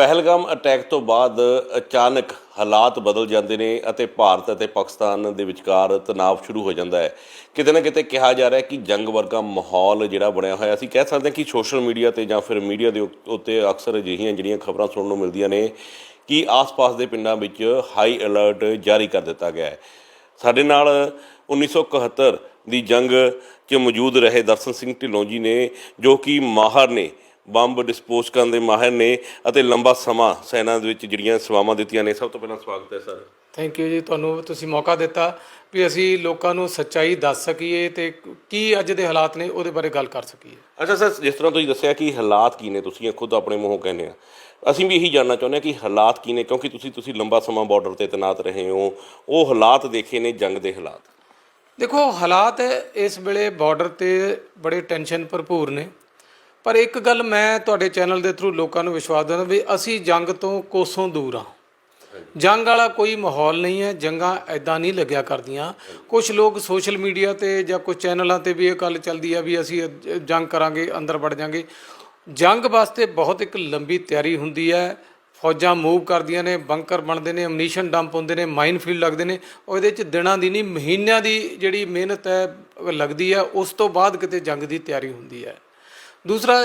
Pahalgam attack ਤੋਂ ਬਾਅਦ ਅਚਾਨਕ ਹਾਲਾਤ ਬਦਲ ਜਾਂਦੇ ਨੇ ਅਤੇ ਭਾਰਤ ਅਤੇ ਪਾਕਿਸਤਾਨ ਦੇ ਵਿਚਕਾਰ ਤਣਾਅ ਸ਼ੁਰੂ ਹੋ ਜਾਂਦਾ ਹੈ। ਕਿਤੇ ਨਾ ਕਿਤੇ ਕਿਹਾ ਜਾ ਰਿਹਾ ਹੈ ਕਿ ਜੰਗ ਵਰਗਾ ਮਾਹੌਲ ਜਿਹੜਾ ਬਣਿਆ ਹੋਇਆ, ਅਸੀਂ ਕਹਿ ਸਕਦੇ ਹਾਂ ਕਿ ਸੋਸ਼ਲ ਮੀਡੀਆ ਤੇ ਜਾਂ ਫਿਰ ਮੀਡੀਆ ਦੇ ਉੱਤੇ ਅਕਸਰ ਅਜਿਹੀਆਂ ਜਿਹੜੀਆਂ ਖਬਰਾਂ ਸੁਣਨ ਨੂੰ ਮਿਲਦੀਆਂ ਨੇ ਕਿ ਆਸ-ਪਾਸ ਦੇ ਪਿੰਡਾਂ ਵਿੱਚ ਹਾਈ ਅਲਰਟ ਜਾਰੀ ਕਰ ਦਿੱਤਾ ਗਿਆ ਹੈ। ਸਾਡੇ ਨਾਲ 1971 ਦੀ ਜੰਗ 'ਚ ਮੌਜੂਦ ਰਹੇ ਦਰਸ਼ਨ ਸਿੰਘ ਢਿੱਲੋਂ ਜੀ ਨੇ, ਜੋ ਕਿ ਮਾਹਰ ਨੇ। ਬੰਬ ਡਿਸਪੋਜ਼ ਕਰਨ ਦੇ ਮਾਹਰ ਨੇ ਅਤੇ ਲੰਬਾ ਸਮਾਂ ਸੈਨਾ ਦੇ ਵਿੱਚ ਜਿਹੜੀਆਂ ਸੇਵਾਵਾਂ ਦਿੱਤੀਆਂ ਨੇ। ਸਭ ਤੋਂ ਪਹਿਲਾਂ ਸਵਾਗਤ ਹੈ ਸਰ। ਥੈਂਕ ਯੂ ਜੀ। ਤੁਹਾਨੂੰ ਤੁਸੀਂ ਮੌਕਾ ਦਿੱਤਾ ਵੀ ਅਸੀਂ ਲੋਕਾਂ ਨੂੰ ਸੱਚਾਈ ਦੱਸ ਸਕੀਏ ਤੇ ਕੀ ਅੱਜ ਦੇ ਹਾਲਾਤ ਨੇ ਉਹਦੇ ਬਾਰੇ ਗੱਲ ਕਰ ਸਕੀਏ। ਅੱਛਾ ਸਰ ਜਿਸ ਤਰ੍ਹਾਂ ਤੁਸੀਂ ਦੱਸਿਆ ਕਿ ਹਾਲਾਤ ਕੀ ਨੇ ਤੁਸੀਂ ਖੁਦ ਆਪਣੇ ਮੂੰਹੋਂ ਕਹਿੰਦੇ ਆ। ਅਸੀਂ ਵੀ ਇਹੀ ਜਾਣਨਾ ਚਾਹੁੰਦੇ ਹਾਂ ਕਿ ਹਾਲਾਤ ਕੀ ਨੇ ਕਿਉਂਕਿ ਤੁਸੀਂ ਤੁਸੀਂ ਲੰਬਾ ਸਮਾਂ ਬਾਰਡਰ ਤੇ ਤੈਨਾਤ ਰਹੇ ਹੋ। ਉਹ ਹਾਲਾਤ ਦੇਖੇ ਨੇ ਜੰਗ ਦੇ ਹਾਲਾਤ। ਦੇਖੋ ਹਾਲਾਤ ਇਸ ਵੇਲੇ ਬਾਰਡਰ ਤੇ ਬੜੇ ਟੈਨਸ਼ਨ ਭਰਪੂਰ ਨੇ। ਪਰ ਇੱਕ ਗੱਲ ਮੈਂ ਤੁਹਾਡੇ ਚੈਨਲ ਦੇ ਥਰੂ ਲੋਕਾਂ ਨੂੰ ਵਿਸ਼ਵਾਸ ਦਿੰਦਾ ਵੀ ਅਸੀਂ ਜੰਗ ਤੋਂ ਕੋਸੋਂ ਦੂਰ ਹਾਂ। ਜੰਗ ਵਾਲਾ ਕੋਈ ਮਾਹੌਲ ਨਹੀਂ ਹੈ, ਜੰਗਾਂ ਐਦਾਂ ਨਹੀਂ ਲੱਗਿਆ ਕਰਦੀਆਂ। ਕੁਝ ਲੋਕ ਸੋਸ਼ਲ ਮੀਡੀਆ ਤੇ ਜਾਂ ਕੁਝ ਚੈਨਲਾਂ ਤੇ ਵੀ ਇਹ ਗੱਲ ਚੱਲਦੀ ਆ ਵੀ ਅਸੀਂ ਜੰਗ ਕਰਾਂਗੇ, ਅੰਦਰ ਵੜ ਜਾਾਂਗੇ। ਜੰਗ ਵਾਸਤੇ ਬਹੁਤ ਇੱਕ ਲੰਬੀ ਤਿਆਰੀ ਹੁੰਦੀ ਹੈ। ਫੌਜਾਂ ਮੂਵ ਕਰਦੀਆਂ ਨੇ, ਬੰਕਰ ਬਣਦੇ ਨੇ ਅਮਨੀਸ਼ਨ ਡੰਪ ਹੁੰਦੇ ਨੇ ਮਾਈਨ ਫੀਲਡ ਲੱਗਦੇ ਨੇ। ਉਹਦੇ ਚ ਦਿਨਾਂ ਦੀ ਨਹੀਂ, ਮਹੀਨਿਆਂ ਦੀ ਜਿਹੜੀ ਮਿਹਨਤ ਹੈ, ਲੱਗਦੀ ਹੈ, ਉਸ ਤੋਂ ਬਾਅਦ ਕਿਤੇ ਜੰਗ ਦੀ ਤਿਆਰੀ ਹੁੰਦੀ ਹੈ। ਦੂਸਰਾ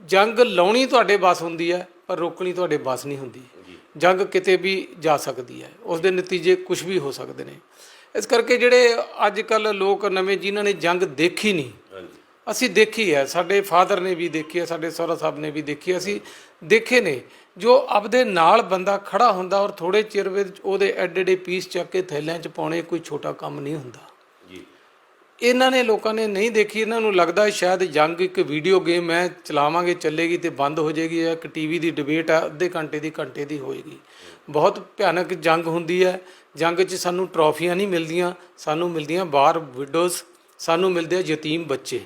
ਜੰਗ ਲਾਉਣੀ ਤੁਹਾਡੇ ਬਸ ਹੁੰਦੀ ਹੈ ਪਰ ਰੋਕਣੀ ਤੁਹਾਡੇ ਬਸ ਨਹੀਂ ਹੁੰਦੀ। ਜੰਗ ਕਿਤੇ ਵੀ ਜਾ ਸਕਦੀ ਹੈ। ਉਸ ਦੇ ਨਤੀਜੇ ਕੁਝ ਵੀ ਹੋ ਸਕਦੇ ਨੇ। ਇਸ ਕਰਕੇ ਜਿਹੜੇ ਅੱਜ ਕੱਲ ਲੋਕ ਨਵੇਂ ਜਿਨ੍ਹਾਂ ਨੇ ਜੰਗ ਦੇਖੀ ਨਹੀਂ ਅਸੀਂ ਦੇਖੀ ਹੈ। ਸਾਡੇ ਫਾਦਰ ਨੇ ਵੀ ਦੇਖੀ ਹੈ ਸਾਡੇ ਸਹੁਰਾ ਸਾਹਿਬ ਨੇ ਵੀ ਦੇਖੀ ਹੈ, ਅਸੀਂ ਦੇਖੇ ਨੇ। ਜੋ ਆਪਦੇ ਨਾਲ ਬੰਦਾ ਖੜਾ ਹੁੰਦਾ ਔਰ ਥੋੜੇ ਚਿਰ ਵਿੱਚ ਉਹਦੇ ਐਡੇ ਐਡੇ ਪੀਸ ਚੱਕ ਕੇ ਥੈਲਿਆਂ 'ਚ ਪਾਉਣੇ ਕੋਈ ਛੋਟਾ ਕੰਮ ਨਹੀਂ ਹੁੰਦਾ। ਇਹਨਾਂ ਨੇ ਲੋਕਾਂ ਨੇ ਨਹੀਂ ਦੇਖੀ ਇਹਨਾਂ ਨੂੰ ਲੱਗਦਾ ਸ਼ਾਇਦ ਜੰਗ ਇੱਕ ਵੀਡੀਓ ਗੇਮ ਹੈ ਚਲਾਵਾਂਗੇ ਚੱਲੇਗੀ ਤੇ ਬੰਦ ਹੋ ਜਾਏਗੀ ਜਾਂ ਇੱਕ ਟੀਵੀ ਦੀ ਡਿਬੇਟ ਹੈ ਅੱਧੇ ਘੰਟੇ ਦੀ ਘੰਟੇ ਦੀ ਹੋਏਗੀ। ਬਹੁਤ ਭਿਆਨਕ ਜੰਗ ਹੁੰਦੀ ਹੈ। ਜੰਗ 'ਚ ਸਾਨੂੰ ਟਰੋਫੀਆਂ ਨਹੀਂ ਮਿਲਦੀਆਂ ਸਾਨੂੰ ਮਿਲਦੀਆਂ ਬਾਹਰ ਵਿਡੋਜ਼ ਸਾਨੂੰ ਮਿਲਦੇ ਆ ਯਤੀਮ ਬੱਚੇ।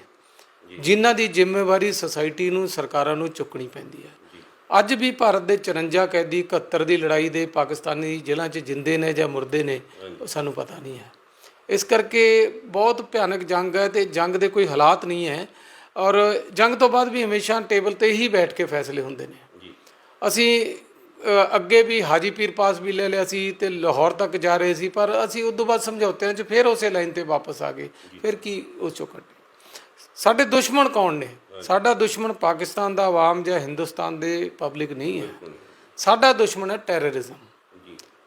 ਜਿਨ੍ਹਾਂ ਦੀ ਜ਼ਿੰਮੇਵਾਰੀ ਸੋਸਾਇਟੀ ਨੂੰ ਸਰਕਾਰਾਂ ਨੂੰ ਚੁੱਕਣੀ ਪੈਂਦੀ ਹੈ। ਅੱਜ ਵੀ ਭਾਰਤ ਦੇ 54 ਕੈਦੀ 71 ਦੀ ਲੜਾਈ ਦੇ ਪਾਕਿਸਤਾਨੀ ਜੇਲ੍ਹਾਂ 'ਚ ਜਿੰਦੇ ਨੇ ਜਾਂ ਮੁਰਦੇ ਨੇ ਸਾਨੂੰ ਪਤਾ ਨਹੀਂ ਹੈ। ਇਸ ਕਰਕੇ ਬਹੁਤ ਭਿਆਨਕ ਜੰਗ ਹੈ ਤੇ ਜੰਗ ਦੇ ਕੋਈ ਹਾਲਾਤ ਨਹੀਂ ਹੈ ਔਰ ਜੰਗ ਤੋਂ ਬਾਅਦ ਵੀ ਹਮੇਸ਼ਾ ਟੇਬਲ ਤੇ ਹੀ ਬੈਠ ਕੇ ਫੈਸਲੇ ਹੁੰਦੇ ਨੇ। ਅਸੀਂ ਅੱਗੇ ਵੀ ਹਾਜੀ ਪੀਰ ਪਾਸ ਵੀ ਲੈ ਲਿਆ ਸੀ ਤੇ ਲਾਹੌਰ ਤੱਕ ਜਾ ਰਹੇ ਸੀ ਪਰ ਅਸੀਂ ਉਸ ਤੋਂ ਬਾਅਦ ਸਮਝੌਤਿਆਂ 'ਚ ਫਿਰ ਉਸੇ ਲਾਈਨ ਤੇ ਵਾਪਸ ਆ ਗਏ। ਫਿਰ ਕੀ ਉਸ ਚੋਂ ਕੱਢੇ? ਸਾਡੇ ਦੁਸ਼ਮਣ ਕੌਣ ਨੇ? ਸਾਡਾ ਦੁਸ਼ਮਣ ਪਾਕਿਸਤਾਨ ਦਾ ਆਵਾਮ ਜਾਂ ਹਿੰਦੁਸਤਾਨ ਦੇ ਪਬਲਿਕ ਨਹੀਂ ਹੈ। ਸਾਡਾ ਦੁਸ਼ਮਣ ਹੈ ਟੈਰਰਿਜ਼ਮ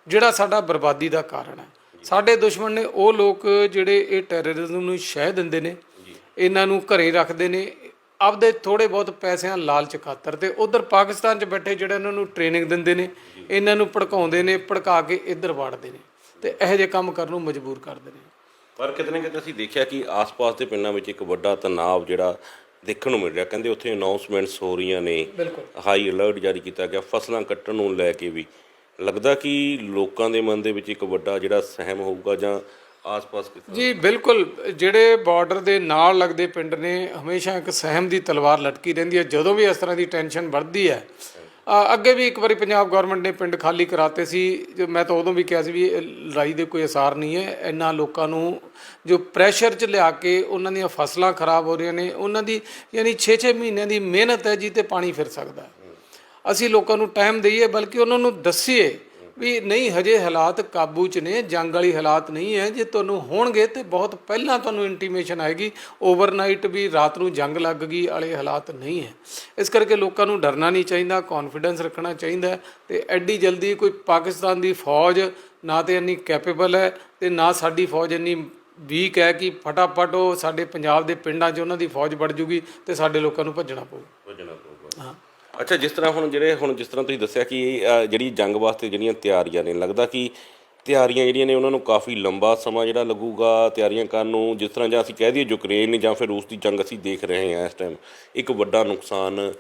ਜਿਹੜਾ ਸਾਡਾ ਬਰਬਾਦੀ ਦਾ ਕਾਰਨ ਹੈ। ਸਾਡੇ ਦੁਸ਼ਮਣ ਨੇ ਉਹ ਲੋਕ ਜਿਹੜੇ ਇਹ ਟੈਰਰਿਜ਼ਮ ਨੂੰ ਸ਼ਹਿ ਦਿੰਦੇ ਨੇ ਇਹਨਾਂ ਨੂੰ ਘਰੇ ਰੱਖਦੇ ਨੇ ਆਪਦੇ ਥੋੜੇ ਬਹੁਤ ਪੈਸਿਆਂ ਲਾਲਚ ਖਾਤਰ ਤੇ ਉਧਰ ਪਾਕਿਸਤਾਨ 'ਚ ਬੈਠੇ ਜਿਹੜੇ ਇਹਨਾਂ ਨੂੰ ਟ੍ਰੇਨਿੰਗ ਦਿੰਦੇ ਨੇ ਇਹਨਾਂ ਨੂੰ ਭੜਕਾਉਂਦੇ ਨੇ ਭੜਕਾ ਕੇ ਇੱਧਰ ਵਾੜਦੇ ਨੇ ਤੇ ਇਹੋ ਜਿਹੇ ਕੰਮ ਕਰਨ ਨੂੰ ਮਜਬੂਰ ਕਰਦੇ ਨੇ। ਪਰ ਕਿਤੇ ਨਾ ਕਿਤੇ ਅਸੀਂ ਦੇਖਿਆ ਕਿ ਆਸ-ਪਾਸ ਦੇ ਪਿੰਡਾਂ ਵਿੱਚ ਇੱਕ ਵੱਡਾ ਤਣਾਅ ਜਿਹੜਾ ਦੇਖਣ ਨੂੰ ਮਿਲ ਰਿਹਾ ਕਹਿੰਦੇ ਉੱਥੇ ਅਨਾਉਂਸਮੈਂਟਸ ਹੋ ਰਹੀਆਂ ਨੇ ਹਾਈ ਅਲਰਟ ਜਾਰੀ ਕੀਤਾ ਗਿਆ ਫਸਲਾਂ ਕੱਟਣ ਨੂੰ ਲੈ ਕੇ ਵੀ। ਲੱਗਦਾ ਕਿ ਲੋਕਾਂ ਦੇ ਮਨ ਦੇ ਵਿੱਚ ਇੱਕ ਵੱਡਾ ਜਿਹੜਾ ਸਹਿਮ ਹੋਊਗਾ ਜਾਂ ਆਸ-ਪਾਸ ਜੀ, ਬਿਲਕੁਲ। ਜਿਹੜੇ ਬਾਰਡਰ ਦੇ ਨਾਲ ਲੱਗਦੇ ਪਿੰਡ ਨੇ, ਹਮੇਸ਼ਾ ਇੱਕ ਸਹਿਮ ਦੀ ਤਲਵਾਰ ਲਟਕੀ ਰਹਿੰਦੀ ਹੈ। ਜਦੋਂ ਵੀ ਇਸ ਤਰ੍ਹਾਂ ਦੀ ਟੈਨਸ਼ਨ ਵੱਧਦੀ ਹੈ ਅੱਗੇ ਵੀ ਇੱਕ ਵਾਰੀ ਪੰਜਾਬ ਗਵਰਨਮੈਂਟ ਨੇ ਪਿੰਡ ਖਾਲੀ ਕਰਾਤੇ ਸੀ। ਜੋ ਮੈਂ ਤਾਂ ਉਦੋਂ ਵੀ ਕਿਹਾ ਸੀ ਵੀ ਇਹ ਲੜਾਈ ਦੇ ਕੋਈ ਅਸਾਰ ਨਹੀਂ ਹੈ। ਇੰਨਾ ਲੋਕਾਂ ਨੂੰ ਜੋ ਪ੍ਰੈਸ਼ਰ 'ਚ ਲਿਆ ਕੇ ਉਹਨਾਂ ਦੀਆਂ ਫਸਲਾਂ ਖਰਾਬ ਹੋ ਰਹੀਆਂ ਨੇ, ਉਹਨਾਂ ਦੀ ਯਾਨੀ 6-6 ਮਹੀਨਿਆਂ ਦੀ ਮਿਹਨਤ ਹੈ ਜੀ, ਤੇ ਪਾਣੀ ਫਿਰ ਸਕਦਾ ਅਸੀਂ ਲੋਕਾਂ ਨੂੰ ਟਾਈਮ ਦਈਏ, ਬਲਕਿ ਉਹਨਾਂ ਨੂੰ ਦੱਸੀਏ ਵੀ ਨਹੀਂ, ਹਜੇ ਹਾਲਾਤ ਕਾਬੂ 'ਚ ਨੇ, ਜੰਗ ਵਾਲੀ ਹਾਲਾਤ ਨਹੀਂ ਹੈ। ਜੇ ਤੁਹਾਨੂੰ ਹੋਣਗੇ ਤੇ ਬਹੁਤ ਪਹਿਲਾਂ ਤੁਹਾਨੂੰ ਇੰਟੀਮੇਸ਼ਨ ਆਏਗੀ। ਓਵਰਨਾਈਟ ਵੀ ਰਾਤ ਨੂੰ ਜੰਗ ਲੱਗ ਗਈ, ਵਾਲੇ ਹਾਲਾਤ ਨਹੀਂ ਹੈ। ਇਸ ਕਰਕੇ ਲੋਕਾਂ ਨੂੰ ਡਰਨਾ ਨਹੀਂ ਚਾਹੀਦਾ ਕੌਨਫੀਡੈਂਸ ਰੱਖਣਾ ਚਾਹੀਦਾ ਹੈ ਤੇ ਐਡੀ ਜਲਦੀ ਕੋਈ ਪਾਕਿਸਤਾਨ ਦੀ ਫੌਜ ਨਾ ਤੇ ਇੰਨੀ ਕੈਪੇਬਲ ਹੈ ਤੇ ਨਾ ਸਾਡੀ ਫੌਜ ਇੰਨੀ ਵੀਕ ਹੈ ਕਿ ਫਟਾਫਟ ਉਹ ਸਾਡੇ ਪੰਜਾਬ ਦੇ ਪਿੰਡਾਂ 'ਚ ਉਹਨਾਂ ਦੀ ਫੌਜ ਵੜ ਜੂਗੀ ਤੇ ਸਾਡੇ ਲੋਕਾਂ ਨੂੰ ਭੱਜਣਾ ਪਊ। ਵਜਣਾ ਪਊਗਾ ਅੱਛਾ ਜਿਸ ਤਰ੍ਹਾਂ ਹੁਣ ਜਿਹੜੇ ਹੁਣ ਜਿਸ ਤਰ੍ਹਾਂ ਤੁਸੀਂ ਦੱਸਿਆ ਕਿ ਅ, ਜਿਹੜੀ ਜੰਗ ਵਾਸਤੇ ਜਿਹੜੀਆਂ ਤਿਆਰੀਆਂ ਨੇ ਲੱਗਦਾ ਕਿ ਤਿਆਰੀਆਂ ਜਿਹੜੀਆਂ ਨੇ ਉਹਨਾਂ ਨੂੰ ਕਾਫੀ ਲੰਬਾ ਸਮਾਂ ਜਿਹੜਾ ਲੱਗੂਗਾ ਤਿਆਰੀਆਂ ਕਰਨ ਨੂੰ ਜਿਸ ਤਰ੍ਹਾਂ ਜਾਂ ਅਸੀਂ ਕਹਿ ਦਈਏ ਯੂਕਰੇਨ ਜਾਂ ਫਿਰ ਰੂਸ ਦੀ ਜੰਗ ਅਸੀਂ ਦੇਖ ਰਹੇ ਹਾਂ ਇਸ ਟਾਈਮ ਇੱਕ ਵੱਡਾ ਨੁਕਸਾਨ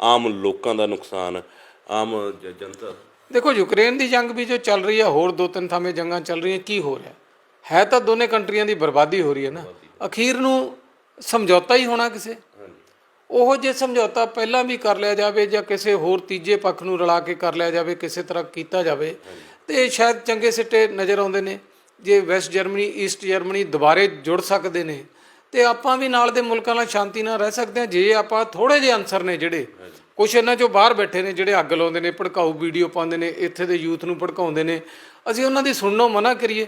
ਆਮ ਲੋਕਾਂ ਦਾ ਨੁਕਸਾਨ ਆਮ ਜ- ਜਨਤਾ। ਦੇਖੋ ਯੂਕਰੇਨ ਦੀ ਜੰਗ ਵੀ ਜੋ ਚੱਲ ਰਹੀ ਹੈ ਹੋਰ ਦੋ ਤਿੰਨ ਥਾਵੇਂ ਜੰਗਾਂ ਚੱਲ ਰਹੀਆਂ ਕੀ ਹੋ ਰਿਹਾ? ਹੈ ਤਾਂ ਦੋਨੇ ਕੰਟਰੀਆਂ ਦੀ ਬਰਬਾਦੀ ਹੋ ਰਹੀ ਹੈ ਨਾ। ਅਖੀਰ ਨੂੰ ਸਮਝੌਤਾ ਹੀ ਹੋਣਾ ਕਿਸੇ? ਉਹ ਜੇ ਸਮਝੌਤਾ ਪਹਿਲਾਂ ਵੀ ਕਰ ਲਿਆ ਜਾਵੇ ਜਾਂ ਕਿਸੇ ਹੋਰ ਤੀਜੇ ਪੱਖ ਨੂੰ ਰਲਾ ਕੇ ਕਰ ਲਿਆ ਜਾਵੇ, ਕਿਸੇ ਤਰ੍ਹਾਂ ਕੀਤਾ ਜਾਵੇ, ਤੇ ਸ਼ਾਇਦ ਚੰਗੇ ਸਿੱਟੇ ਨਜ਼ਰ ਆਉਂਦੇ ਨੇ। ਜੇ ਵੈਸਟ ਜਰਮਨੀ, ਈਸਟ ਜਰਮਨੀ ਦੁਬਾਰੇ ਜੁੜ ਸਕਦੇ ਨੇ, ਤੇ ਆਪਾਂ ਵੀ ਨਾਲ ਦੇ ਮੁਲਕਾਂ ਨਾਲ ਸ਼ਾਂਤੀ ਨਾਲ ਰਹਿ ਸਕਦੇ ਹਾਂ। ਜੇ ਆਪਾਂ ਥੋੜੇ ਜਿਹੇ ਅਨਸਰ ਨੇ ਜਿਹੜੇ, ਕੁਛ ਇਹਨਾਂ ਚੋਂ ਬਾਹਰ ਬੈਠੇ ਨੇ, ਜਿਹੜੇ ਅੱਗ ਲਾਉਂਦੇ ਨੇ, ਭੜਕਾਊ ਵੀਡੀਓ ਪਾਉਂਦੇ ਨੇ, ਇੱਥੇ ਦੇ ਯੂਥ ਨੂੰ ਭੜਕਾਉਂਦੇ ਨੇ, ਅਸੀਂ ਉਹਨਾਂ ਦੀ ਸੁਣਨੋਂ ਮਨਾ ਕਰੀਏ।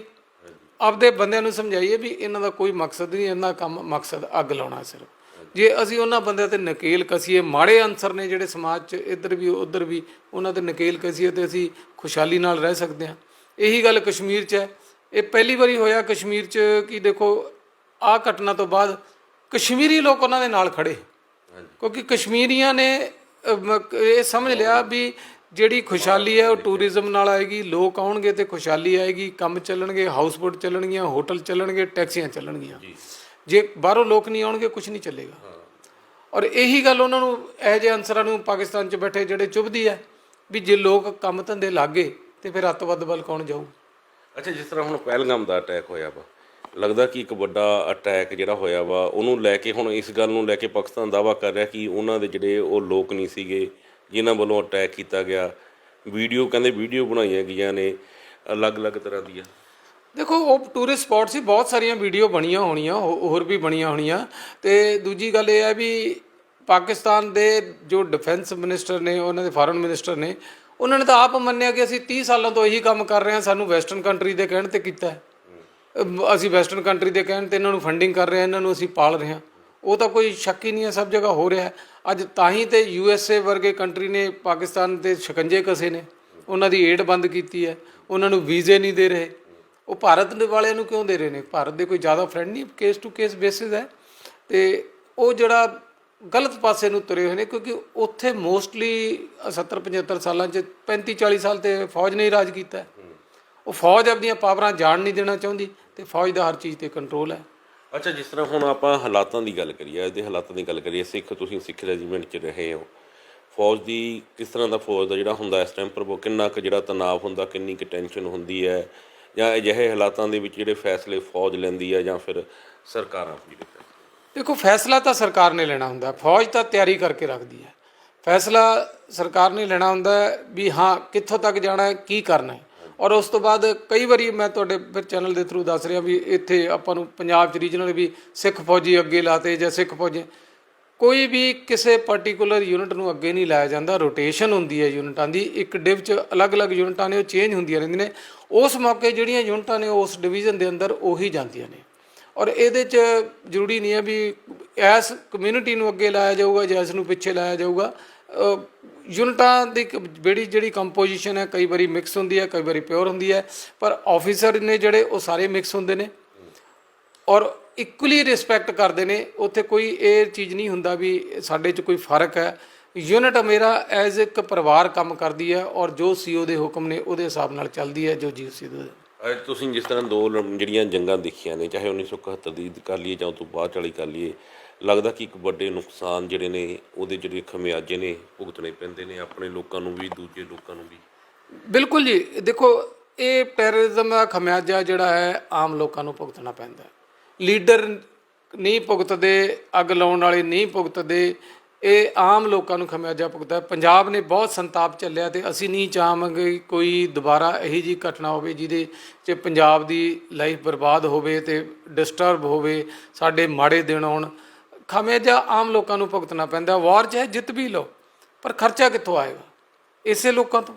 ਆਪਦੇ ਬੰਦਿਆਂ ਨੂੰ ਸਮਝਾਈਏ ਵੀ ਇਹਨਾਂ ਦਾ ਕੋਈ ਮਕਸਦ ਨਹੀਂ, ਇਹਨਾਂ ਦਾ ਕੰਮ ਮਕਸਦ ਅੱਗ ਲਾਉਣਾ ਸਿਰਫ। ਜੇ ਅਸੀਂ ਉਹਨਾਂ ਬੰਦਿਆਂ ਤੇ ਨਕੇਲ ਕਸੀਏ, ਮਾੜੇ ਅਨਸਰ ਨੇ ਜਿਹੜੇ ਸਮਾਜ 'ਚ ਇੱਧਰ ਵੀ, ਉੱਧਰ ਵੀ ਉਹਨਾਂ ਤੇ ਨਕੇਲ ਕਸੀਏ ਤੇ ਅਸੀਂ ਖੁਸ਼ਹਾਲੀ ਨਾਲ ਰਹਿ ਸਕਦੇ ਹਾਂ। ਇਹੀ ਗੱਲ ਕਸ਼ਮੀਰ 'ਚ ਹੈ। ਇਹ ਪਹਿਲੀ ਵਾਰੀ ਹੋਇਆ ਕਸ਼ਮੀਰ 'ਚ ਕਿ ਦੇਖੋ, ਆਹ ਘਟਨਾ ਤੋਂ ਬਾਅਦ ਕਸ਼ਮੀਰੀ ਲੋਕ ਉਹਨਾਂ ਦੇ ਨਾਲ ਖੜੇ। ਕਿਉਂਕਿ ਕਸ਼ਮੀਰੀਆਂ ਨੇ ਇਹ ਸਮਝ ਲਿਆ ਵੀ ਜਿਹੜੀ ਖੁਸ਼ਹਾਲੀ ਹੈ ਉਹ ਟੂਰਿਜ਼ਮ ਨਾਲ ਆਏਗੀ, ਲੋਕ ਆਉਣਗੇ ਤੇ ਖੁਸ਼ਹਾਲੀ ਆਏਗੀ, ਕੰਮ ਚੱਲਣਗੇ ਹਾਊਸ ਬੋਟ ਚੱਲਣਗੀਆਂ, ਹੋਟਲ ਚੱਲਣਗੇ, ਟੈਕਸੀਆਂ ਚੱਲਣਗੀਆਂ। ਜੇ ਬਾਹਰੋਂ ਲੋਕ ਨਹੀਂ ਆਉਣਗੇ ਕੁਝ ਨਹੀਂ ਚੱਲੇਗਾ। ਔਰ ਇਹੀ ਗੱਲ ਉਹਨਾਂ ਨੂੰ ਇਹ ਜਿਹੇ ਅਨਸਰਾਂ ਨੂੰ ਪਾਕਿਸਤਾਨ 'ਚ ਬੈਠੇ ਜਿਹੜੇ ਚੁਭਦੀ ਹੈ ਵੀ ਜੇ ਲੋਕ ਕੰਮ ਧੰਦੇ ਲੱਗੇ ਤੇ ਫਿਰ ਅੱਤਵਾਦ ਵੱਲ ਕੌਣ ਜਾਊ? ਅੱਛਾ ਜਿਸ ਤਰ੍ਹਾਂ ਹੁਣ ਪਹਿਲਗਾਮ ਦਾ ਅਟੈਕ ਹੋਇਆ ਵਾ ਲੱਗਦਾ ਕਿ ਇੱਕ ਵੱਡਾ ਅਟੈਕ ਜਿਹੜਾ ਹੋਇਆ ਵਾ ਉਹਨੂੰ ਲੈ ਕੇ ਹੁਣ ਇਸ ਗੱਲ ਨੂੰ ਲੈ ਕੇ ਪਾਕਿਸਤਾਨ ਦਾਵਾ ਕਰ ਰਿਹਾ ਕਿ ਉਹਨਾਂ ਦੇ ਜਿਹੜੇ ਉਹ ਲੋਕ ਨਹੀਂ ਸੀਗੇ ਜਿਨ੍ਹਾਂ ਵੱਲੋਂ ਅਟੈਕ ਕੀਤਾ ਗਿਆ। ਵੀਡੀਓ ਕਹਿੰਦੇ ਵੀਡੀਓ ਬਣਾਈਆਂ ਗਈਆਂ ਨੇ ਅਲੱਗ-ਅਲੱਗ ਤਰ੍ਹਾਂ ਦੀਆਂ। ਦੇਖੋ, ਉਹ ਟੂਰਿਸਟ ਸਪੌਟ ਸੀ, ਬਹੁਤ ਸਾਰੀਆਂ ਵੀਡੀਓ ਬਣੀਆਂ ਹੋਣੀਆਂ, ਹੋ- ਹੋਰ ਵੀ ਬਣੀਆਂ ਹੋਣੀਆਂ। ਤੇ ਦੂਜੀ ਗੱਲ ਇਹ ਹੈ ਵੀ ਪਾਕਿਸਤਾਨ ਦੇ ਜੋ ਡਿਫੈਂਸ ਮਿਨਿਸਟਰ ਨੇ, ਉਹਨਾਂ ਦੇ ਫੋਰਨ ਮਿਨਿਸਟਰ ਨੇ, ਉਹਨਾਂ ਨੇ ਤਾਂ ਆਪ ਮੰਨਿਆ ਕਿ ਅਸੀਂ 30 ਸਾਲਾਂ ਤੋਂ ਇਹੀ ਕੰਮ ਕਰ ਰਹੇ ਹਾਂ, ਸਾਨੂੰ ਵੈਸਟਰਨ ਕੰਟਰੀ ਦੇ ਕਹਿਣ ਤੇ ਕੀਤਾ ਹੈ। ਅਸੀਂ ਵੈਸਟਰਨ ਕੰਟਰੀ ਦੇ ਕਹਿਣ ਤੇ ਇਹਨਾਂ ਨੂੰ ਫੰਡਿੰਗ ਕਰ ਰਹੇ ਹਾਂ, ਇਹਨਾਂ ਨੂੰ ਅਸੀਂ ਪਾਲ ਰਹੇ ਹਾਂ। ਉਹ ਤਾਂ ਕੋਈ ਸ਼ੱਕ ਹੀ ਨਹੀਂ ਹੈ, ਸਭ ਜਗ੍ਹਾ ਹੋ ਰਿਹਾ ਅੱਜ ਤਾਂ ਹੀ ਤੇ ਯੂ ਐਸ ਏ ਵਰਗੇ ਕੰਟਰੀ ਨੇ, ਪਾਕਿਸਤਾਨ ਤੇ ਸ਼ਿਕੰਜੇ ਕਸੇ ਨੇ, ਉਹਨਾਂ ਦੀ ਏਡ ਬੰਦ ਕੀਤੀ ਹੈ, ਉਹਨਾਂ ਨੂੰ ਵੀਜ਼ੇ ਨਹੀਂ ਦੇ ਰਹੇ। ਉਹ ਭਾਰਤ ਦੇ ਵਾਲਿਆਂ ਨੂੰ ਕਿਉਂ ਦੇ ਰਹੇ ਨੇ? ਭਾਰਤ ਦੇ ਕੋਈ ਜ਼ਿਆਦਾ ਫਰੈਂਡ ਨਹੀਂ ਕੇਸ ਟੂ ਕੇਸ ਬੇਸਿਸ ਹੈ। ਤੇ ਉਹ ਜਿਹੜਾ ਗਲਤ ਪਾਸੇ ਨੂੰ ਤੁਰੇ ਹੋਏ ਨੇ, ਕਿਉਂਕਿ ਉੱਥੇ ਮੋਸਟਲੀ 70 75 ਸਾਲਾਂ ਚ 35 40 ਸਾਲ ਤੇ ਫੌਜ ਨੇ ਹੀ ਰਾਜ ਕੀਤਾ ਉਹ ਫੌਜ ਆਪਣੀਆਂ ਪਾਵਰਾਂ ਜਾਣ ਨਹੀਂ ਦੇਣਾ ਚਾਹੁੰਦੀ ਤੇ ਫੌਜ ਦਾ ਹਰ ਚੀਜ਼ ਤੇ ਕੰਟਰੋਲ ਹੈ। ਅੱਛਾ, ਜਿਸ ਤਰ੍ਹਾਂ ਹੁਣ ਆਪਾਂ ਹਾਲਾਤਾਂ ਦੀ ਗੱਲ ਕਰੀਏ, ਇਹਦੇ ਹਾਲਾਤਾਂ ਦੀ ਗੱਲ ਕਰੀਏ, ਸਿੱਖ ਤੁਸੀਂ ਸਿੱਖ ਰੈਜੀਮੈਂਟ 'ਚ ਰਹੇ ਹੋ। ਫੌਜ ਦੀ ਕਿਸ ਤਰ੍ਹਾਂ ਦਾ ਫੌਜ ਦਾ ਜਿਹੜਾ ਹੁੰਦਾ ਇਸ ਟਾਈਮ ਪਰ ਕਿੰਨਾ ਕੁ ਜਿਹੜਾ ਤਣਾਅ ਹੁੰਦਾ, ਕਿੰਨੀ ਕੁ ਟੈਨਸ਼ਨ ਹੁੰਦੀ ਹੈ ਜਾਂ ਅਜਿਹੇ ਹਾਲਾਤਾਂ ਦੇ ਵਿੱਚ ਜਿਹੜੇ ਫੈਸਲੇ ਫੌਜ ਲੈਂਦੀ ਹੈ ਜਾਂ ਫਿਰ ਸਰਕਾਰਾਂ ਜਿਹੜੇ ਦੇਖੋ, ਫੈਸਲਾ ਤਾਂ ਸਰਕਾਰ ਨੇ ਲੈਣਾ ਹੁੰਦਾ ਫੌਜ ਤਾਂ ਤਿਆਰੀ ਕਰਕੇ ਰੱਖਦੀ ਹੈ। ਫੈਸਲਾ ਸਰਕਾਰ ਨੇ ਲੈਣਾ ਹੁੰਦਾ ਵੀ ਹਾਂ, ਕਿੱਥੋਂ ਤੱਕ ਜਾਣਾ ਹੈ, ਕੀ ਕਰਨਾ ਹੈ। ਔਰ ਉਸ ਤੋਂ ਬਾਅਦ ਕਈ ਵਾਰੀ ਮੈਂ ਤੁਹਾਡੇ ਫਿਰ ਚੈਨਲ ਦੇ ਥਰੂ ਦੱਸ ਰਿਹਾ ਵੀ ਇੱਥੇ ਆਪਾਂ ਨੂੰ ਪੰਜਾਬ ਚ ਰੀਜਨਲ ਵੀ ਸਿੱਖ ਫੌਜੀ ਅੱਗੇ ਲਾਤੇ ਜਾਂ ਸਿੱਖ ਫੌਜੀ ਕੋਈ ਵੀ ਕਿਸੇ ਪਾਰਟਿਕੂਲਰ ਯੂਨਿਟ ਨੂੰ ਅੱਗੇ ਨਹੀਂ ਲਾਇਆ ਜਾਂਦਾ ਰੋਟੇਸ਼ਨ ਹੁੰਦੀ ਹੈ ਯੂਨਿਟਾਂ ਦੀ, ਇੱਕ ਡਿਵ ਚ ਅਲੱਗ-ਅਲੱਗ ਯੂਨਿਟਾਂ ਨੇ, ਉਹ ਚੇਂਜ ਹੁੰਦੀਆਂ ਰਹਿੰਦੀਆਂ ਨੇ, ਉਸ ਮੌਕੇ ਜਿਹੜੀਆਂ ਯੂਨਿਟਾਂ ਨੇ, ਉਸ ਡਿਵੀਜ਼ਨ ਦੇ ਅੰਦਰ ਉਹੀ ਜਾਂਦੀਆਂ ਨੇ। ਔਰ ਇਹਦੇ ਚ ਜ਼ਰੂਰੀ ਨਹੀਂ ਹੈ ਵੀ ਇਸ ਕਮਿਊਨਿਟੀ ਨੂੰ ਅੱਗੇ ਲਾਇਆ ਜਾਊਗਾ ਜਾਂ ਇਸ ਨੂੰ ਪਿੱਛੇ ਲਾਇਆ ਜਾਊਗਾ। ਯੂਨਿਟਾਂ ਦੀ ਕ- ਜਿਹੜੀ ਜਿਹੜੀ ਕੰਪੋਜੀਸ਼ਨ ਹੈ, ਕਈ ਵਾਰੀ ਮਿਕਸ ਹੁੰਦੀ ਹੈ, ਕਈ ਵਾਰੀ ਪਿਓਰ ਹੁੰਦੀ ਹੈ, ਪਰ ਆਫੀਸਰ ਨੇ ਜਿਹੜੇ ਉਹ ਸਾਰੇ ਮਿਕਸ ਹੁੰਦੇ ਨੇ। ਔਰ ਇਕੁਅਲੀ ਰਿਸਪੈਕਟ ਕਰਦੇ ਨੇ ਉੱਥੇ ਕੋਈ ਇਹ ਚੀਜ਼ ਨਹੀਂ ਹੁੰਦਾ ਵੀ ਸਾਡੇ 'ਚ ਕੋਈ ਫ਼ਰਕ ਹੈ। ਯੂਨਿਟ ਮੇਰਾ ਐਜ਼ ਇੱਕ ਪਰਿਵਾਰ ਕੰਮ ਕਰਦੀ ਹੈ ਔਰ ਜੋ ਸੀਓ ਦੇ ਹੁਕਮ ਨੇ ਉਹਦੇ ਹਿਸਾਬ ਨਾਲ ਚੱਲਦੀ ਹੈ ਜੋ ਜੀਸੀ ਦੇ ਅੱਜ ਤੁਸੀਂ ਜਿਸ ਤਰ੍ਹਾਂ ਦੋ ਜਿਹੜੀਆਂ ਜੰਗਾਂ ਦੇਖੀਆਂ ਨੇ ਚਾਹੇ 1971 ਦੀ ਕਰ ਲਈਏ ਜਾਂ ਉਹ ਤੋਂ ਬਾਅਦ ਵਾਲੀ ਕਰ ਲਈਏ ਲੱਗਦਾ ਕਿ ਇੱਕ ਵੱਡੇ ਨੁਕਸਾਨ ਜਿਹੜੇ ਨੇ ਉਹਦੇ ਜਿਹੜੇ ਖਮਿਆਜੇ ਨੇ ਭੁਗਤਣੇ ਪੈਂਦੇ ਨੇ ਆਪਣੇ ਲੋਕਾਂ ਨੂੰ ਵੀ ਦੂਜੇ ਲੋਕਾਂ ਨੂੰ ਵੀ? ਬਿਲਕੁਲ ਜੀ। ਦੇਖੋ ਇਹ ਟੈਰਰਿਜ਼ਮ ਦਾ ਖਮਿਆਜਾ ਜਿਹੜਾ ਹੈ ਆਮ ਲੋਕਾਂ ਨੂੰ ਭੁਗਤਣਾ ਪੈਂਦਾ ਹੈ। ਲੀਡਰ ਨਹੀਂ ਭੁਗਤਦੇ, ਅੱਗ ਲਾਉਣ ਵਾਲੇ ਨਹੀਂ ਭੁਗਤਦੇ, ਇਹ ਆਮ ਲੋਕਾਂ ਨੂੰ ਖਮਿਆਜਾ ਭੁਗਤਦਾ ਹੈ। ਪੰਜਾਬ ਨੇ ਬਹੁਤ ਸੰਤਾਪ ਚੱਲਿਆ ਤੇ ਅਸੀਂ ਨਹੀਂ ਚਾਹਾਂਗੇ ਕੋਈ ਦੁਬਾਰਾ ਇਹੀ ਜੀ ਘਟਨਾ ਹੋਵੇ ਜਿਹਦੇ 'ਚ ਪੰਜਾਬ ਦੀ ਲਾਈਫ ਬਰਬਾਦ ਹੋਵੇ ਤੇ ਡਿਸਟਰਬ ਹੋਵੇ, ਸਾਡੇ ਮਾੜੇ ਦਿਨ ਆਉਣ। ਖਮਿਆਜਾ ਆਮ ਲੋਕਾਂ ਨੂੰ ਭੁਗਤਣਾ ਪੈਂਦਾ। ਵਾਰ ਚਾਹੇ ਜਿੱਤ ਵੀ ਲਓ, ਪਰ ਖਰਚਾ ਕਿੱਥੋਂ ਆਏਗਾ? ਇਸੇ ਲੋਕਾਂ ਤੋਂ।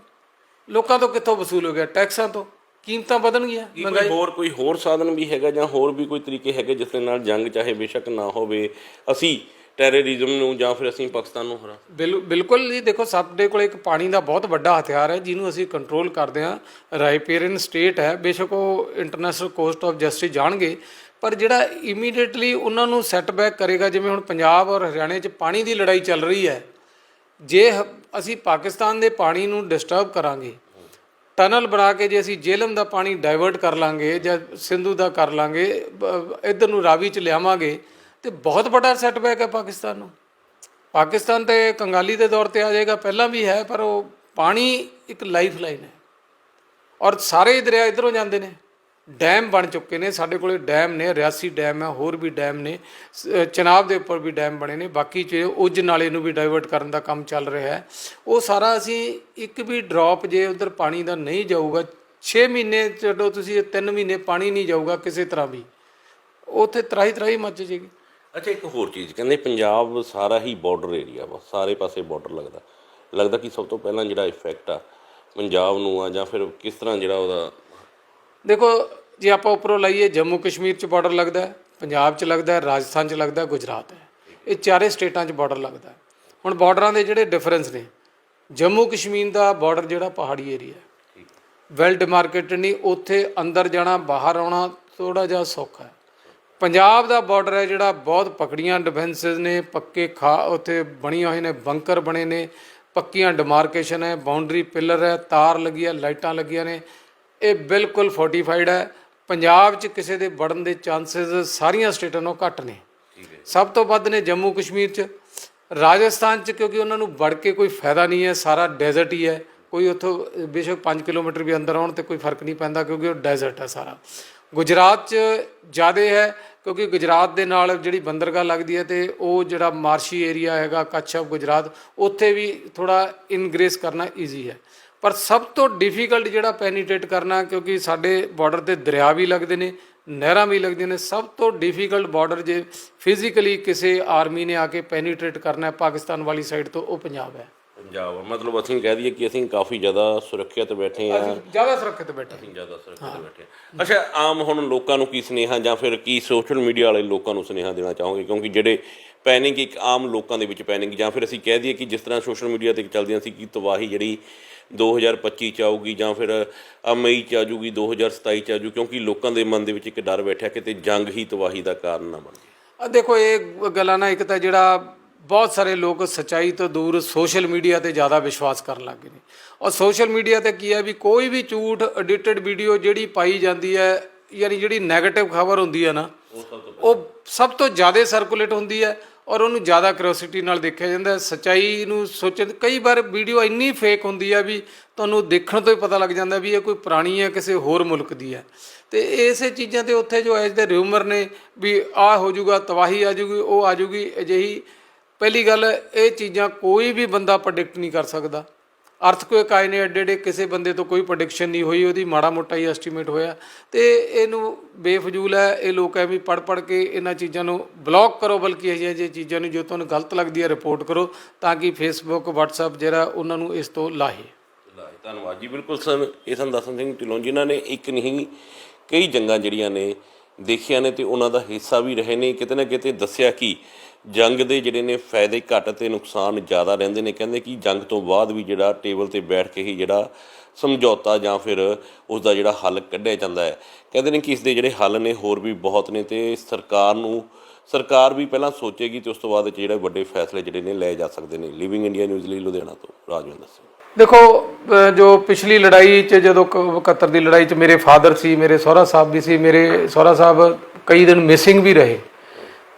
ਲੋਕਾਂ ਤੋਂ ਕਿੱਥੋਂ ਵਸੂਲ ਹੋ ਗਿਆ? ਟੈਕਸਾਂ ਤੋਂ। ਕੀਮਤਾਂ ਵਧਣਗੀਆਂ ਕੀ ਕੋਈ ਹੋਰ ਕੋਈ ਹੋਰ ਸਾਧਨ ਵੀ ਹੈਗਾ ਜਾਂ ਹੋਰ ਵੀ ਕੋਈ ਤਰੀਕੇ ਹੈਗੇ ਜਿਸ ਦੇ ਨਾਲ ਜੰਗ ਚਾਹੇ ਬੇਸ਼ੱਕ ਨਾ ਹੋਵੇ ਅਸੀਂ ਟੈਰਰਿਜ਼ਮ ਨੂੰ ਜਾਂ ਫਿਰ ਅਸੀਂ ਪਾਕਿਸਤਾਨ ਨੂੰ ਹਰਾ ਬਿਲ ਬਿਲਕੁਲ ਜੀ ਦੇਖੋ ਸਾਡੇ ਕੋਲ ਇੱਕ ਪਾਣੀ ਦਾ ਬਹੁਤ ਵੱਡਾ ਹਥਿਆਰ ਹੈ ਜਿਹਨੂੰ ਅਸੀਂ ਕੰਟਰੋਲ ਕਰਦੇ ਹਾਂ। ਰਾਈਪੇਰੀਅਨ ਸਟੇਟ ਹੈ ਬੇਸ਼ੱਕ ਉਹ ਇੰਟਰਨੈਸ਼ਨਲ ਕੋਸਟ ਆਫ ਜਸਟਿਸ ਜਾਣਗੇ। ਪਰ ਜਿਹੜਾ ਇਮੀਡੀਏਟਲੀ ਉਹਨਾਂ ਨੂੰ ਸੈਟਬੈਕ ਕਰੇਗਾ ਜਿਵੇਂ ਹੁਣ ਪੰਜਾਬ ਔਰ ਹਰਿਆਣੇ 'ਚ ਪਾਣੀ ਦੀ ਲੜਾਈ ਚੱਲ ਰਹੀ ਹੈ ਜੇ ਅਸੀਂ ਪਾਕਿਸਤਾਨ ਦੇ ਪਾਣੀ ਨੂੰ ਡਿਸਟਰਬ ਕਰਾਂਗੇ ਟਨਲ ਬਣਾ ਕੇ ਜੇ ਅਸੀਂ ਜੇਲਮ ਦਾ ਪਾਣੀ ਡਾਇਵਰਟ ਕਰ ਲਾਂਗੇ ਜਾਂ ਸਿੰਧੂ ਦਾ ਕਰ ਲਾਂਗੇ ਬ- ਇੱਧਰ ਨੂੰ ਰਾਵੀ ਚ ਲਿਆਵਾਂਗੇ, ਤੇ ਬਹੁਤ ਵੱਡਾ ਸੈਟਬੈਕ ਹੈ ਪਾਕਿਸਤਾਨ ਨੂੰ। ਪਾਕਿਸਤਾਨ ਤੇ ਕੰਗਾਲੀ ਦੇ ਦੌਰ ਤੇ ਆ ਜਾਏਗਾ, ਪਹਿਲਾਂ ਵੀ ਹੈ, ਪਰ ਉਹ ਪਾਣੀ ਇੱਕ ਲਾਈਫ ਲਾਈਨ ਹੈ। ਔਰ ਸਾਰੇ ਦਰਿਆ ਇਧਰੋਂ ਜਾਂਦੇ ਨੇ। ਡੈਮ ਬਣ ਚੁੱਕੇ ਨੇ, ਸਾਡੇ ਕੋਲੇ ਡੈਮ ਨੇ, ਰਿਆਸੀ ਡੈਮ ਹੈ, ਹੋਰ ਵੀ ਡੈਮ ਨੇ ਚਨਾਬ ਦੇ ਉੱਪਰ ਵੀ ਡੈਮ ਬਣੇ ਨੇ, ਬਾਕੀ ਚ ਉਜ ਨਾਲੇ ਨੂੰ ਵੀ ਡਾਇਵਰਟ ਕਰਨ ਦਾ ਕੰਮ ਚੱਲ ਰਿਹਾ ਹੈ। ਉਹ ਸਾਰਾ ਅਸੀਂ ਇੱਕ ਵੀ ਡ੍ਰੌਪ ਜੇ ਉਧਰ ਪਾਣੀ ਦਾ ਨਹੀਂ ਜਾਊਗਾ 6 ਮਹੀਨੇ ਛੱਡੋ ਤੁਸੀਂ 3 ਮਹੀਨੇ ਪਾਣੀ ਨਹੀਂ ਜਾਊਗਾ ਕਿਸੇ ਤਰ੍ਹਾਂ ਵੀ, ਉੱਥੇ ਤਰਾਈ ਤਰਾਈ ਮੱਚ ਜੇਗੀ ਅੱਛਾ, ਇੱਕ ਹੋਰ ਚੀਜ਼ ਕਹਿੰਦੇ ਪੰਜਾਬ ਸਾਰਾ ਹੀ ਬਾਰਡਰ ਏਰੀਆ ਵਾ, ਸਾਰੇ ਪਾਸੇ ਬਾਰਡਰ ਲੱਗਦਾ। ਲੱਗਦਾ ਕਿ ਸਭ ਤੋਂ ਪਹਿਲਾਂ ਜਿਹੜਾ ਇਫੈਕਟ ਆ, ਪੰਜਾਬ ਨੂੰ ਆ ਜਾਂ ਫਿਰ ਕਿਸ ਤਰ੍ਹਾਂ ਜਿਹੜਾ ਉਹਦਾ ਦੇਖੋ, ਜੇ ਆਪਾਂ ਉੱਪਰੋਂ ਲਈਏ, ਜੰਮੂ ਕਸ਼ਮੀਰ 'ਚ ਬਾਰਡਰ ਲੱਗਦਾ ਹੈ, ਪੰਜਾਬ 'ਚ ਲੱਗਦਾ ਹੈ, ਰਾਜਸਥਾਨ 'ਚ ਲੱਗਦਾ ਹੈ, ਗੁਜਰਾਤ ਹੈ। ਇਹ ਚਾਰੇ ਸਟੇਟਾਂ 'ਚ ਬਾਰਡਰ ਲੱਗਦਾ ਹੈ। ਹੁਣ ਬਾਰਡਰਾਂ ਦੇ ਜਿਹੜੇ ਡਿਫਰੈਂਸ ਨੇ, ਜੰਮੂ ਕਸ਼ਮੀਰ ਦਾ ਬਾਰਡਰ ਜਿਹੜਾ ਪਹਾੜੀ ਏਰੀਆ ਹੈ। ਵੈਲ ਡਿਮਾਰਕੇਟਡ ਨਹੀਂ, ਉੱਥੇ ਅੰਦਰ ਜਾਣਾ, ਬਾਹਰ ਆਉਣਾ ਥੋੜਾ ਜਿਹਾ ਸੌਖਾ ਹੈ। ਪੰਜਾਬ ਦਾ ਬਾਰਡਰ ਹੈ ਜਿਹੜਾ ਬਹੁਤ ਪਕੜੀਆਂ ਡਿਫੈਂਸਸ ਨੇ, ਪੱਕੇ ਖਾ, ਉੱਥੇ ਬਣੀਆਂ ਹੋਏ ਨੇ ਬੰਕਰ ਬਣੇ ਨੇ, ਪੱਕੀਆਂ ਡਿਮਾਰਕੇਸ਼ਨ ਹੈ ਬਾਉਂਡਰੀ ਪਿਲਰ ਹੈ, ਤਾਰ ਲੱਗੀ ਹੈ ਲਾਈਟਾਂ ਲੱਗੀਆਂ ਨੇ ਇਹ ਬਿਲਕੁਲ ਫੋਰਟੀਫਾਈਡ ਹੈ। ਪੰਜਾਬ 'ਚ ਕਿਸੇ ਦੇ ਵੜਨ ਦੇ ਚਾਂਸਸ ਸਾਰੀਆਂ ਸਟੇਟਾਂ ਨਾਲੋਂ ਘੱਟ ਨੇ। ਸਭ ਤੋਂ ਵੱਧ ਨੇ ਜੰਮੂ ਕਸ਼ਮੀਰ 'ਚ। ਰਾਜਸਥਾਨ 'ਚ ਕਿਉਂਕਿ ਉਹਨਾਂ ਨੂੰ ਵੜ ਕੇ ਕੋਈ ਫਾਇਦਾ ਨਹੀਂ ਹੈ ਸਾਰਾ ਡੈਜ਼ਰਟ ਹੀ ਹੈ। ਕੋਈ ਉੱਥੋਂ ਬੇਸ਼ੱਕ 5 ਕਿਲੋਮੀਟਰ ਵੀ ਅੰਦਰ ਆਉਣ ਤੇ ਕੋਈ ਫ਼ਰਕ ਨਹੀਂ ਪੈਂਦਾ ਕਿਉਂਕਿ ਉਹ ਡੈਜ਼ਰਟ ਹੈ ਸਾਰਾ। ਗੁਜਰਾਤ 'ਚ ਜ਼ਿਆਦਾ ਹੈ ਕਿਉਂਕਿ ਗੁਜਰਾਤ ਦੇ ਨਾਲ ਜਿਹੜੀ ਬੰਦਰਗਾਹ ਲੱਗਦੀ ਹੈ ਤੇ ਉਹ ਜਿਹੜਾ ਮਾਰਸ਼ੀ ਏਰੀਆ ਹੈਗਾ ਕੱਛ ਆਫ ਗੁਜਰਾਤ ਉੱਥੇ ਵੀ ਥੋੜਾ ਇਨਗ੍ਰੇਸ ਕਰਨਾ ਈਜ਼ੀ ਹੈ। ਪਰ ਸਭ ਤੋਂ ਡਿਫਿਕਲਟ ਜਿਹੜਾ ਪੈਨੀਟ੍ਰੇਟ ਕਰਨਾ ਕਿਉਂਕਿ ਸਾਡੇ ਬਾਰਡਰ ਤੇ ਦਰਿਆ ਵੀ ਲੱਗਦੇ ਨੇ ਨਹਿਰਾਂ ਵੀ ਲੱਗਦੀਆਂ ਨੇ ਸਭ ਤੋਂ ਡਿਫਿਕਲਟ ਬਾਰਡਰ ਜੇ ਫਿਜ਼ੀਕਲੀ ਕਿਸੇ ਆਰਮੀ ਨੇ ਆ ਕੇ ਪੈਨੀਟ੍ਰੇਟ ਕਰਨਾ ਹੈ ਪਾਕਿਸਤਾਨ ਵਾਲੀ ਸਾਈਡ ਤੋਂ ਉਹ ਪੰਜਾਬ ਹੈ। ਪੰਜਾਬ ਮਤਲਬ ਅਸੀਂ ਕਹਿ ਦਈਏ ਕਿ ਅਸੀਂ ਕਾਫੀ ਜ਼ਿਆਦਾ ਸੁਰੱਖਿਅਤ ਬੈਠੇ ਆ ਜ਼ਿਆਦਾ ਸੁਰੱਖਿਤ ਬੈਠੇ ਅਸੀਂ ਜ਼ਿਆਦਾ ਸੁਰੱਖਿਅਤ ਬੈਠੇ ਹਾਂ। ਅੱਛਾ ਆਮ ਹੁਣ ਲੋਕਾਂ ਨੂੰ ਕੀ ਸੁਨੇਹਾ ਜਾਂ ਫਿਰ ਕੀ ਸੋਸ਼ਲ ਮੀਡੀਆ ਵਾਲੇ ਲੋਕਾਂ ਨੂੰ ਸੁਨੇਹਾ ਦੇਣਾ ਚਾਹੋਗੇ? ਕਿਉਂਕਿ ਜਿਹੜੇ ਪੈਨਿਕ ਇੱਕ ਆਮ ਲੋਕਾਂ ਦੇ ਵਿੱਚ ਪੈਨਿਕ ਜਾਂ ਫਿਰ ਅਸੀਂ ਕਹਿ ਦਈਏ ਕਿ ਜਿਸ ਤਰ੍ਹਾਂ ਸੋਸ਼ਲ ਮੀਡੀਆ ਤੇ ਚੱਲਦੀਆਂ ਸੀ ਕਿ ਤਬਾਹੀ ਜਿਹੜੀ 2025 ਚ ਆਊਗੀ ਜਾਂ ਫਿਰ ਮਈ ਚ ਆਜੂਗੀ 2027 ਚ ਆਜੂ ਕਿਉਂਕਿ ਲੋਕਾਂ ਦੇ ਮਨ ਦੇ ਵਿੱਚ ਇੱਕ ਡਰ ਬੈਠਿਆ ਕਿਤੇ ਜੰਗ ਹੀ ਤਬਾਹੀ ਦਾ ਕਾਰਨ ਨਾ ਬਣ ਜਾਏ। ਆ ਦੇਖੋ ਇਹ ਗੱਲਾਂ ਨਾ ਇੱਕ ਤਾਂ ਜਿਹੜਾ ਬਹੁਤ ਸਾਰੇ ਲੋਕ ਸਚਾਈ ਤੋਂ ਦੂਰ ਸੋਸ਼ਲ ਮੀਡੀਆ ਤੇ ਜ਼ਿਆਦਾ ਵਿਸ਼ਵਾਸ ਕਰਨ ਲੱਗ ਗਏ ਨੇ। ਔਰ ਸੋਸ਼ਲ ਮੀਡੀਆ ਤੇ ਕੀ ਹੈ ਵੀ ਕੋਈ ਵੀ ਝੂਠ ਐਡਿਟਡ ਵੀਡੀਓ ਜਿਹੜੀ ਪਾਈ ਜਾਂਦੀ ਹੈ ਯਾਨੀ ਜਿਹੜੀ 네ਗੇਟਿਵ ਖਬਰ ਹੁੰਦੀ ਹੈ ਨਾ ਉਹ ਸਭ ਤੋਂ ਜ਼ਿਆਦਾ ਸਰਕੂਲੇਟ ਹੁੰਦੀ ਹੈ। ਔਰ ਉਹਨੂੰ ਜ਼ਿਆਦਾ ਕਿਉਰਿਓਸਿਟੀ ਨਾਲ ਦੇਖਿਆ ਜਾਂਦਾ ਹੈ। ਸਚਾਈ ਨੂੰ ਸੋਚਣ ਕਈ ਵਾਰ ਵੀਡੀਓ ਇੰਨੀ ਫੇਕ ਹੁੰਦੀ ਆ ਵੀ ਤੁਹਾਨੂੰ ਦੇਖਣ ਤੋਂ ਹੀ ਪਤਾ ਲੱਗ ਜਾਂਦਾ ਵੀ ਇਹ ਕੋਈ ਪੁਰਾਣੀ ਹੈ, ਕਿਸੇ ਹੋਰ ਮੁਲਕ ਦੀ ਹੈ। ਤੇ ਇਸੇ ਚੀਜ਼ਾਂ ਤੇ ਉੱਥੇ ਜੋ ਐਜ ਦੇ ਰਿਊਮਰ ਨੇ ਵੀ ਆ ਹੋ ਜਾਊਗਾ, ਤਬਾਹੀ ਆ ਜਾਊਗੀ, ਉਹ ਆ ਜਾਊਗੀ। ਅਜਿਹੀ ਪਹਿਲੀ ਗੱਲ, ਇਹ ਚੀਜ਼ਾਂ ਕੋਈ ਵੀ ਬੰਦਾ ਪ੍ਰੈਡਿਕਟ ਨਹੀਂ ਕਰ ਸਕਦਾ। ਅਰਥਕੁਏਕ ਆਏ ਨੇ ਐਡੇ ਐਡੇ ਕਿਸੇ ਬੰਦੇ ਤੋਂ ਕੋਈ ਪ੍ਰੈਡਿਕਸ਼ਨ ਨਹੀਂ ਹੋਈ, ਉਹਦੀ ਮਾੜਾ ਮੋਟਾ ਹੀ ਐਸਟੀਮੇਟ ਹੋਇਆ। ਤੇ ਇਹਨੂੰ ਬੇਫਜ਼ੂਲ ਹੈ, ਇਹ ਲੋਕ ਐਵੇਂ ਪੜ ਪੜ ਕੇ ਇਹਨਾਂ ਚੀਜ਼ਾਂ ਨੂੰ ਬਲੌਕ ਕਰੋ, ਬਲਕਿ ਇਹ ਜਿਹੇ ਚੀਜ਼ਾਂ ਨੂੰ ਜੋ ਤੁਹਾਨੂੰ ਗਲਤ ਲੱਗਦੀ ਹੈ ਰਿਪੋਰਟ ਕਰੋ, ਤਾਂ ਕਿ ਫੇਸਬੁੱਕ WhatsApp ਜਿਹੜਾ ਉਹਨਾਂ ਨੂੰ ਇਸ ਤੋਂ ਲਾਹੇ। ਲਾਏ ਧੰਨਵਾਦ ਜੀ, ਬਿਲਕੁਲ ਸਰ ਇਹ ਸਾਨੂੰ ਦਸਨ ਸਿੰਘ ਢਿੱਲੋਂ, ਜਿਨ੍ਹਾਂ ਨੇ ਇੱਕ ਨਹੀਂ, ਕਈ ਜੰਗਾਂ ਜਿਹੜੀਆਂ ਨੇ ਦੇਖੀਆਂ ਨੇ ਤੇ ਉਹਨਾਂ ਦਾ ਹਿੱਸਾ ਵੀ ਰਹੇ ਨੇ, ਕਿਤੇ ਨਾ ਕਿਤੇ ਦੱਸਿਆ ਕਿ ਜੰਗ ਦੇ ਜਿਹੜੇ ਨੇ ਫਾਇਦੇ ਘੱਟ ਤੇ ਨੁਕਸਾਨ ਜ਼ਿਆਦਾ ਰਹਿੰਦੇ ਨੇ। ਕਹਿੰਦੇ ਕਿ ਜੰਗ ਤੋਂ ਬਾਅਦ ਵੀ ਜਿਹੜਾ ਟੇਬਲ ਤੇ ਬੈਠ ਕੇ ਹੀ ਜਿਹੜਾ ਸਮਝੌਤਾ ਜਾਂ ਫਿਰ ਉਸ ਦਾ ਜਿਹੜਾ ਹੱਲ ਕੱਢਿਆ ਜਾਂਦਾ ਹੈ। ਕਹਿੰਦੇ ਨੇ ਕਿ ਇਸ ਦੇ ਜਿਹੜੇ ਹੱਲ ਨੇ ਹੋਰ ਵੀ ਬਹੁਤ ਨੇ ਤੇ ਸਰਕਾਰ ਨੂੰ, ਸਰਕਾਰ ਵੀ ਪਹਿਲਾਂ ਸੋਚੇਗੀ ਤੇ ਉਸ ਤੋਂ ਬਾਅਦ ਜਿਹੜੇ ਵੱਡੇ ਫੈਸਲੇ ਜਿਹੜੇ ਨੇ ਲਏ ਜਾ ਸਕਦੇ ਨੇ। ਲਿਵਿੰਗ ਇੰਡੀਆ ਨਿਊਜ਼ ਲਈ ਲੁਧਿਆਣਾ ਤੋਂ ਰਾਜਵਿੰਦਰ ਸਿੰਘ। ਦੇਖੋ ਜੋ ਪਿਛਲੀ ਲੜਾਈ 'ਚ ਜਦੋਂ ਕ- 71 ਦੀ ਲੜਾਈ 'ਚ ਮੇਰੇ ਫਾਦਰ ਸੀ, ਮੇਰੇ ਸਹੁਰਾ ਸਾਹਿਬ ਵੀ ਸੀ, ਮੇਰੇ ਸਹੁਰਾ ਸਾਹਿਬ ਕਈ ਦਿਨ ਮਿਸਿੰਗ ਵੀ ਰਹੇ।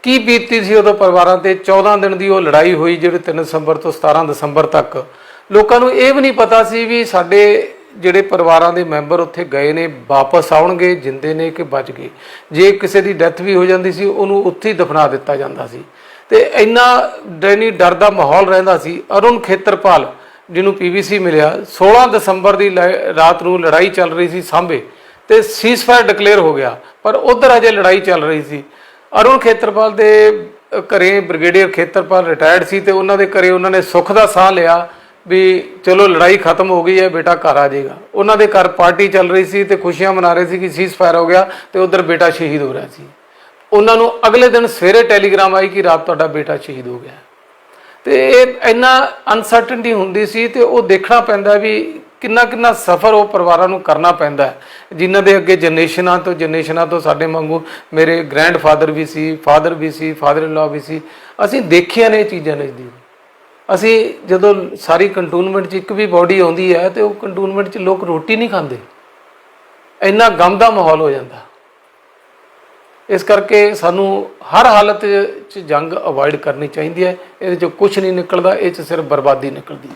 ਕੀ ਬੀਤੀ ਸੀ ਉਦੋਂ ਪਰਿਵਾਰਾਂ ਤੇ? 14 ਦਿਨ ਦੀ ਉਹ ਲੜਾਈ ਹੋਈ ਜਿਹੜੇ 3 ਦਸੰਬਰ ਤੋਂ 17 ਦਸੰਬਰ ਤੱਕ। ਲੋਕਾਂ ਨੂੰ ਇਹ ਵੀ ਨਹੀਂ ਪਤਾ ਸੀ ਵੀ ਸਾਡੇ ਜਿਹੜੇ ਪਰਿਵਾਰਾਂ ਦੇ ਮੈਂਬਰ ਉੱਥੇ ਗਏ ਨੇ, ਵਾਪਸ ਆਉਣਗੇ, ਜਿੰਦੇ ਨੇ ਕਿ ਬਚ ਗਏ। ਜੇ ਕਿਸੇ ਦੀ ਡੈਥ ਵੀ ਹੋ ਜਾਂਦੀ ਸੀ, ਉਹਨੂੰ ਉੱਥੇ ਹੀ ਦਫਨਾ ਦਿੱਤਾ ਜਾਂਦਾ ਸੀ। ਤੇ ਇੰਨਾ ਡੈਨੀ ਡਰ ਦਾ ਮਾਹੌਲ ਰਹਿੰਦਾ ਸੀ। ਅਰੁਣ ਖੇਤਰਪਾਲ, ਜਿਹਨੂੰ ਪੀਵੀਸੀ ਮਿਲਿਆ 16 ਦਸੰਬਰ ਦੀ ਲ- ਰਾਤ ਨੂੰ ਲੜਾਈ ਚੱਲ ਰਹੀ ਸੀ ਸਾਂਭੇ ਤੇ ਸੀਜ਼ਫਾਇਰ ਡਿਕਲੇਅਰ ਹੋ ਗਿਆ। ਪਰ ਉਧਰ ਅਜੇ ਲੜਾਈ ਚੱਲ ਰਹੀ ਸੀ। ਅਰੁਣ ਖੇਤਰਪਾਲ ਦੇ ਅ, ਘਰੇ ਬ੍ਰਿਗੇਡੀਅਰ ਖੇਤਰਪਾਲ ਰਿਟਾਇਰਡ ਸੀ ਤੇ ਉਹਨਾਂ ਦੇ ਘਰੇ ਉਹਨਾਂ ਨੇ ਸੁੱਖ ਦਾ ਸਾਹ ਲਿਆ ਵੀ ਚਲੋ ਲੜਾਈ ਖਤਮ ਹੋ ਗਈ ਹੈ ਬੇਟਾ ਘਰ ਆ ਜਾਏਗਾ। ਉਹਨਾਂ ਦੇ ਘਰ ਪਾਰਟੀ ਚੱਲ ਰਹੀ ਸੀ ਤੇ ਖੁਸ਼ੀਆਂ ਮਨਾ ਰਹੇ ਸੀ ਕਿ ਸੀਜ਼ਫਾਇਰ ਹੋ ਗਿਆ ਤੇ ਉਧਰ ਬੇਟਾ ਸ਼ਹੀਦ ਹੋ ਰਿਹਾ ਸੀ। ਉਹਨਾਂ ਨੂੰ ਅਗਲੇ ਦਿਨ ਸਵੇਰੇ ਟੈਲੀਗ੍ਰਾਮ ਆਈ ਕਿ ਰਾਤ ਤੁਹਾਡਾ ਬੇਟਾ ਸ਼ਹੀਦ ਹੋ ਗਿਆ। ਤੇ ਇਹ ਇੰਨਾ ਅਨਸਰਟਨਟੀ ਹੁੰਦੀ ਸੀ ਤੇ ਉਹ ਦੇਖਣਾ ਪੈਂਦਾ ਵੀ ਕਿੰਨਾ ਕਿੰਨਾ ਸਫ਼ਰ ਉਹ ਪਰਿਵਾਰਾਂ ਨੂੰ ਕਰਨਾ ਪੈਂਦਾ ਹੈ, ਜਿਨ੍ਹਾਂ ਦੇ ਅੱਗੇ ਜਨਰੇਸ਼ਨਾਂ ਤੋਂ ਜਨਰੇਸ਼ਨਾਂ ਤੋਂ ਸਾਡੇ ਵਾਂਗੂ ਮੇਰੇ ਗ੍ਰੈਂਡਫਾਦਰ ਵੀ ਸੀ ਫਾਦਰ ਵੀ ਸੀ ਫਾਦਰ ਇਨ ਲਾ ਵੀ ਸੀ। ਅਸੀਂ ਦੇਖੀਆਂ ਨੇ ਇਹ ਚੀਜ਼ਾਂ ਨਜ਼ਦੀਕ ਅਸੀਂ ਜਦੋਂ ਸਾਰੀ ਕੰਟੋਨਮੈਂਟ 'ਚ ਇੱਕ ਵੀ ਬੋਡੀ ਆਉਂਦੀ ਹੈ ਤੇ ਉਹ ਕੰਟੋਨਮੈਂਟ 'ਚ ਲੋਕ ਰੋਟੀ ਨਹੀਂ ਖਾਂਦੇ। ਇੰਨਾ ਗਮ ਦਾ ਮਾਹੌਲ ਹੋ ਜਾਂਦਾ। ਇਸ ਕਰਕੇ ਸਾਨੂੰ ਹਰ ਹਾਲਤ 'ਚ ਜੰਗ ਅਵੋਇਡ ਕਰਨੀ ਚਾਹੀਦੀ ਹੈ। ਇਹਦੇ 'ਚ ਕੁਝ ਨਹੀਂ ਨਿਕਲਦਾ ਇਹ 'ਚ ਸਿਰਫ ਬਰਬਾਦੀ ਨਿਕਲਦੀ ਹੈ।